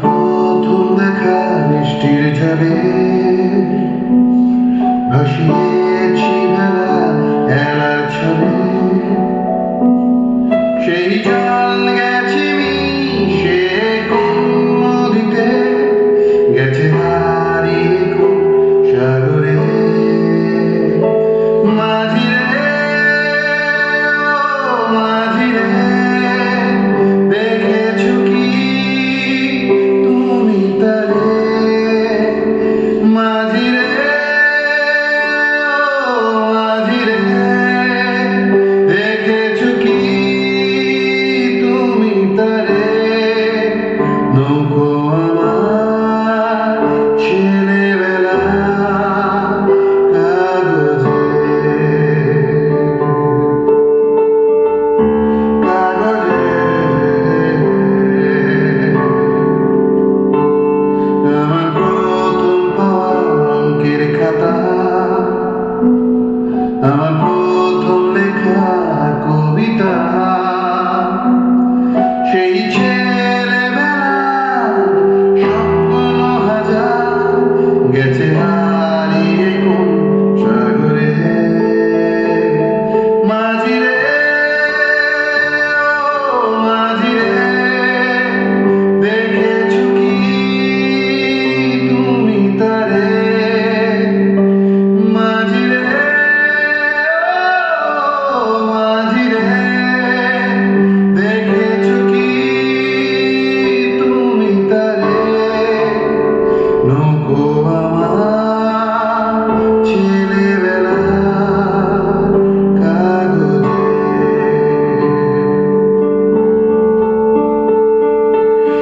প্রথম দেখা মিষ্টির জলে ভাসিয়েছি বেলা এলার ছবি সেই আমার প্রথম লেখা কবিতা।